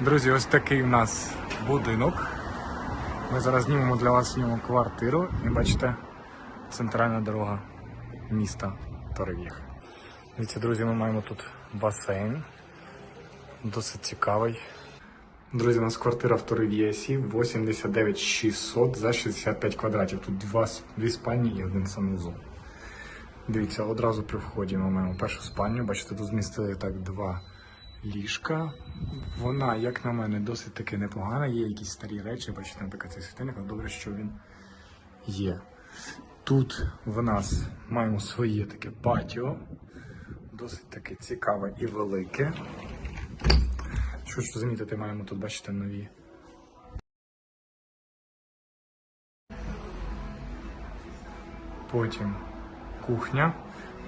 Друзі, ось такий у нас будинок. Ми зараз знімемо для вас ньому квартиру і бачите, центральна дорога міста Торев'єх. Дивіться, друзі, ми маємо тут басейн. Досить цікавий. Друзі, у нас квартира в Торев'єсі 89 600 за 65 квадратів. Тут два, дві спальні і один санузел. Дивіться, одразу при вході ми маємо першу спальню. Бачите, тут змістили так два ліжка. Вона, як на мене, досить таки непогана. Є якісь старі речі, бачите, наприклад, цей світильник, але добре, що він є. Тут в нас маємо своє таке патіо, досить таке цікаве і велике. Що хочу замітити, маємо тут, бачите, нові. Потім кухня.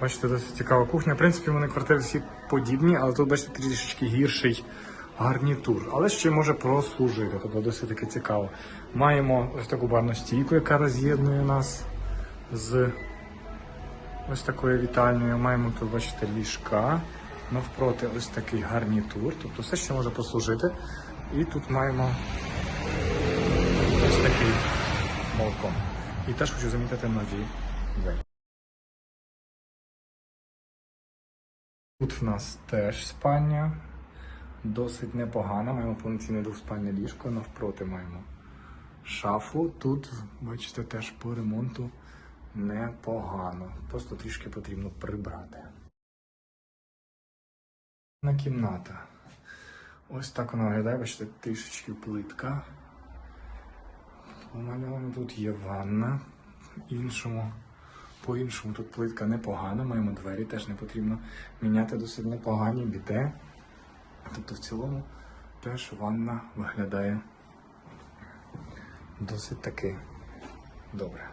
Бачите, досить цікава кухня. В принципі, вони квартири всі подібні, але тут, бачите, трішечки гірший гарнітур. Але ще може прослужити, тобто досить таки цікаво. Маємо ось таку барну стійку, яка роз'єднує нас з ось такою вітальною. Маємо тут, бачите, ліжка. Навпроти ось такий гарнітур. Тобто все ще може послужити. І тут маємо ось такий балкон. І теж хочу замітити нові двері. Тут в нас теж спальня. Досить непогана. Маємо повноцінне двоспальне ліжко. Навпроти маємо шафу. Тут, бачите, теж по ремонту непогано. Просто трішки потрібно прибрати. На кімната. Ось так вона виглядає, бачите, трішечки плитка. Помальовано тут є ванна. Іншому, по-іншому тут плитка непогана, маємо двері, теж не потрібно міняти досить непогані біде. Тобто в цілому теж ванна виглядає досить таки добре.